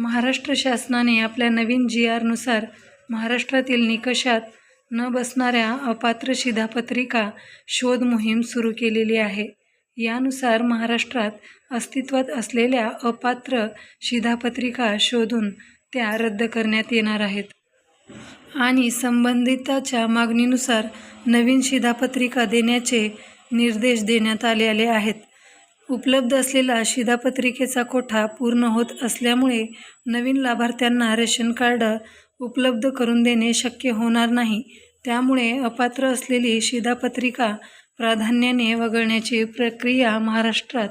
महाराष्ट्र शासनाने आपल्या नवीन जी आरनुसार महाराष्ट्रातील निकषात न बसणाऱ्या अपात्र शिधापत्रिका शोध मोहीम सुरू केलेली आहे. यानुसार महाराष्ट्रात अस्तित्वात असलेल्या अपात्र शिधापत्रिका शोधून त्या रद्द करण्यात येणार आहेत. आणि संबंधिताच्या मागणीनुसार नवीन शिधापत्रिका देण्याचे निर्देश देण्यात आलेले आहेत. उपलब्ध असलेला शिधापत्रिकेचा कोठा पूर्ण होत असल्यामुळे नवीन लाभार्थ्यांना रेशन कार्ड उपलब्ध करून देणे शक्य होणार नाही. त्यामुळे अपात्र असलेली शिधापत्रिका प्राधान्याने वगळण्याची प्रक्रिया महाराष्ट्रात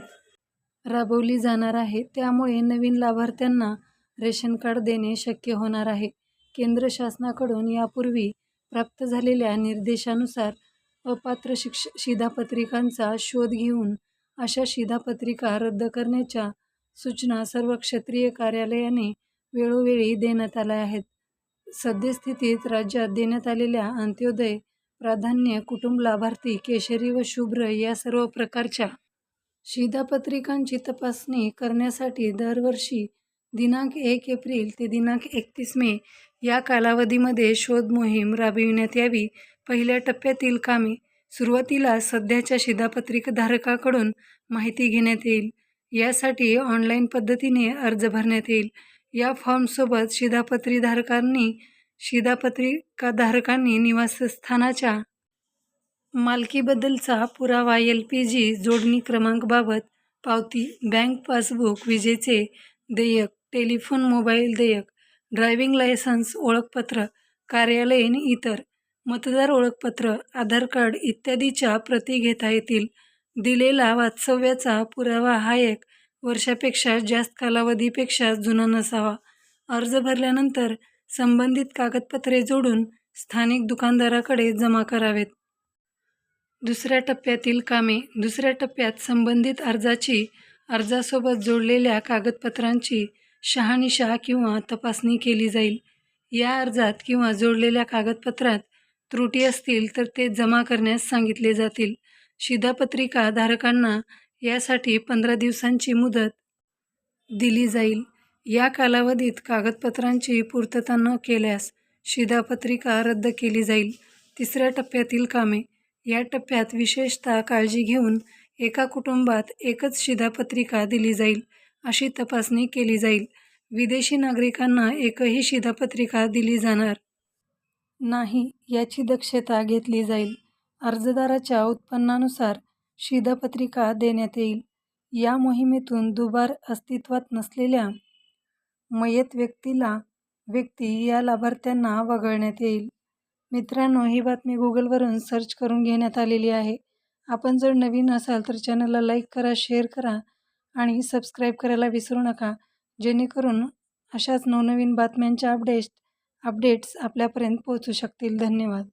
राबवली जाणार आहे. त्यामुळे नवीन लाभार्थ्यांना रेशन कार्ड देणे शक्य होणार आहे. केंद्र शासनाकडून यापूर्वी प्राप्त झालेल्या निर्देशानुसार अपात्र शिक्ष शिधापत्रिकांचा शोध घेऊन अशा शिधापत्रिका रद्द करण्याच्या सूचना सर्व क्षेत्रीय कार्यालयाने वेळोवेळी देण्यात आल्या आहेत. सद्यस्थितीत राज्यात देण्यात आलेल्या अंत्योदय प्राधान्य कुटुंब लाभार्थी केशरी व शुभ्र या सर्व प्रकारच्या शिधापत्रिकांची तपासणी करण्यासाठी दरवर्षी दिनांक एक एप्रिल ते दिनांक एकतीस मे या कालावधीमध्ये शोध मोहीम राबविण्यात यावी. पहिल्या टप्प्यातील कामे सुरुवातीला सध्याच्या शिधापत्रिकाधारकाकडून माहिती घेण्यात येईल. यासाठी ऑनलाईन पद्धतीने अर्ज भरण्यात येईल. या फॉर्मसोबत शिधापत्रीधारकांनी शिधापत्रिकाधारकांनी निवासस्थानाच्या मालकीबद्दलचा पुरावा एल पी जी जोडणी क्रमांकबाबत पावती बँक पासबुक विजेचे देयक टेलिफोन मोबाईल देयक ड्रायव्हिंग लायसन्स ओळखपत्र कार्यालयीन इतर मतदार ओळखपत्र आधार कार्ड इत्यादीच्या प्रती घेता येतील. दिलेला वास्तव्याचा पुरावा हा एक वर्षापेक्षा जास्त कालावधीपेक्षा जुना नसावा. अर्ज भरल्यानंतर संबंधित कागदपत्रे जोडून स्थानिक दुकानदाराकडे जमा करावेत. दुसऱ्या टप्प्यातील कामे. दुसऱ्या टप्प्यात संबंधित अर्जाची अर्जासोबत जोडलेल्या कागदपत्रांची शहानिशा किंवा तपासणी केली जाईल. या अर्जात किंवा जोडलेल्या कागदपत्रात त्रुटी असतील तर ते जमा करण्यास सांगितले जातील. शिधापत्रिका धारकांना यासाठी पंधरा दिवसांची मुदत दिली जाईल. या कालावधीत कागदपत्रांची पूर्तता न केल्यास शिधापत्रिका रद्द केली जाईल. तिसऱ्या टप्प्यातील कामे. या टप्प्यात विशेषतः काळजी घेऊन एका कुटुंबात एकच शिधापत्रिका दिली जाईल अशी तपासणी केली जाईल. विदेशी नागरिकांना एकही शिधापत्रिका दिली जाणार नाही याची दक्षता घेतली जाईल. अर्जदाराच्या उत्पन्नानुसार शिधापत्रिका देण्यात येईल. या मोहिमेतून दुबार अस्तित्वात नसलेल्या मयत व्यक्तीला व्यक्ती या लाभार्थ्यांना वगळण्यात येईल. मित्रांनो ही बातमी गुगलवरून सर्च करून घेण्यात आलेली आहे. आपण जर नवीन असाल तर चॅनलला लाईक करा शेअर करा आणि सबस्क्राईब करायला विसरू नका. जेणेकरून अशाच नवनवीन बातम्यांच्या अपडेट्स अपडेट्स आपल्यापर्यंत पोहोचू शकतील. धन्यवाद.